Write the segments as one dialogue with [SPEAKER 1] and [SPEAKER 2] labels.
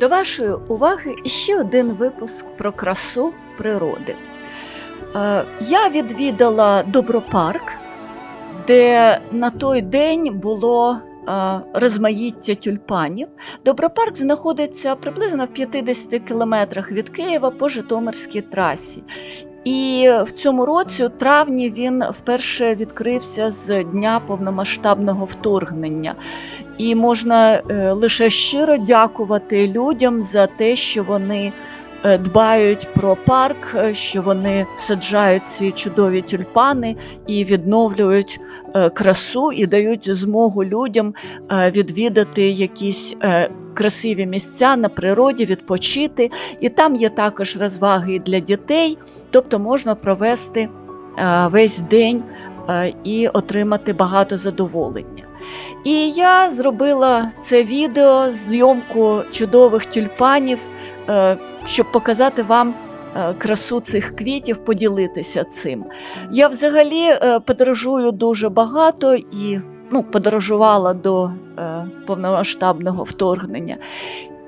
[SPEAKER 1] До вашої уваги ще один випуск про красу природи. Е, Я відвідала Добропарк, де на той день було е, розмаїття тюльпанів. Добропарк знаходиться приблизно в 50 кілометрах від Києва по Житомирській трасі. І в цьому році, у травні, він вперше відкрився з дня повномасштабного вторгнення. І можна е, лише щиро дякувати людям за те, що вони е, дбають про парк, е, що вони саджають ці чудові тюльпани і відновлюють красу і дають змогу людям відвідати якісь красиві місця на природі, відпочити. І там є також розваги для дітей, тобто можна провести е, весь день е, і отримати багато задоволення. І я зробила це відео, зйомку чудових тюльпанів, е, щоб показати вам красу цих квітів, поділитися цим. Я взагалі подорожую дуже багато і ну, подорожувала до повномасштабного вторгнення.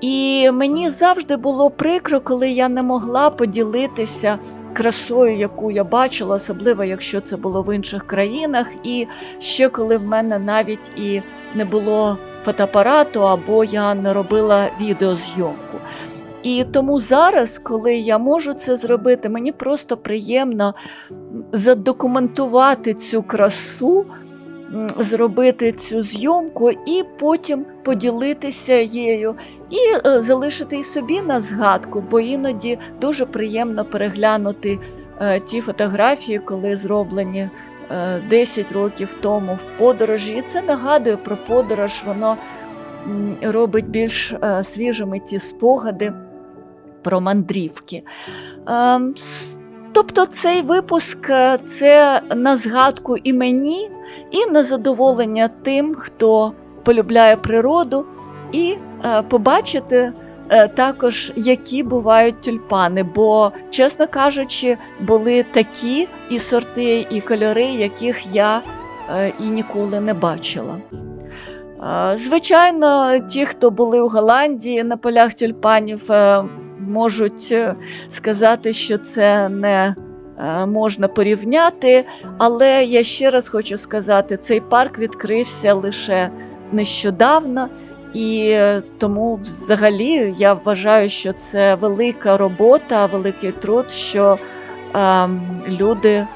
[SPEAKER 1] І мені завжди було прикро, коли я не могла поділитися красою, яку я бачила, особливо якщо це було в інших країнах, і ще коли в мене навіть і не було фотоапарату, або я не робила відеозйомку. І тому зараз, коли я можу це зробити, мені просто приємно задокументувати цю красу, зробити цю зйомку і потім поділитися її і е, залишити і собі на згадку, бо іноді дуже приємно переглянути е, ті фотографії, коли зроблені е, 10 років тому в подорожі. І це нагадує про подорож, воно робить більш е, свіжими ті спогади про мандрівки. Ем, Тобто цей випуск е, це на згадку і мені, і на задоволення тим, хто полюбляє природу, і е, побачити е, також, які бувають тюльпани. Бо, чесно кажучи, були такі і сорти, і кольори, яких я е, і ніколи не бачила. Звичайно, ті, хто були в Голландії на полях тюльпанів, можуть сказати, що це не можна порівняти. Але я ще раз хочу сказати: цей парк відкрився лише нещодавно, і е, тому, взагалі, я вважаю, що це велика робота, великий труд, що е, люди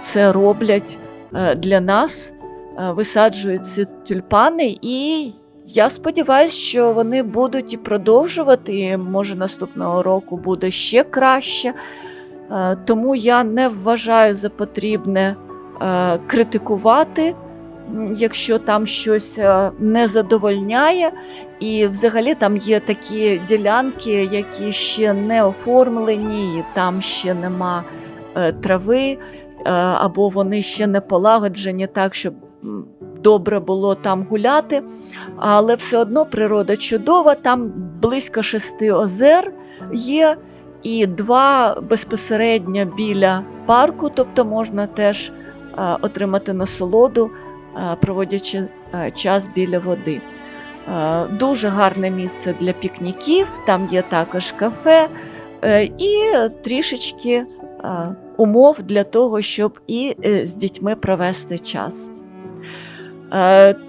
[SPEAKER 1] це роблять е, для нас, е, висаджують ці тюльпани і. Я сподіваюся, що вони будуть і продовжувати. і, Може, наступного року буде ще краще. Е, Тому я не вважаю за потрібне е, критикувати, якщо там щось е, не задовольняє. І взагалі там є такі ділянки, які ще не оформлені, і там ще нема трави, або вони ще не полагоджені так, щоб добре було там гуляти. Але все одно природа чудова, там близько шести озер є, і два безпосередньо біля парку, тобто можна теж е, отримати насолоду, е, проводячи е, час біля води. Дуже гарне місце для пікніків, там є також кафе і трішечки умов для того, щоб і з дітьми провести час.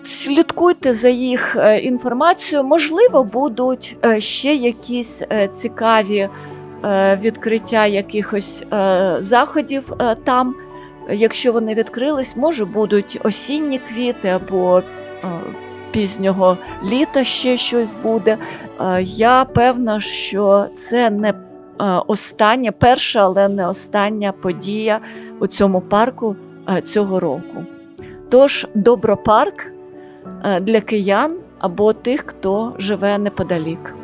[SPEAKER 1] Слідкуйте за їх інформацією. Можливо, будуть ще якісь цікаві відкриття якихось е, заходів е, там. Якщо вони відкрились, може будуть осінні квіти або е, пізнього літа ще щось буде. Е, Я певна, що це не е, остання, перша, але не остання подія у цьому парку е, цього року. Тож добропарк е, для киян або тих, хто живе неподалік.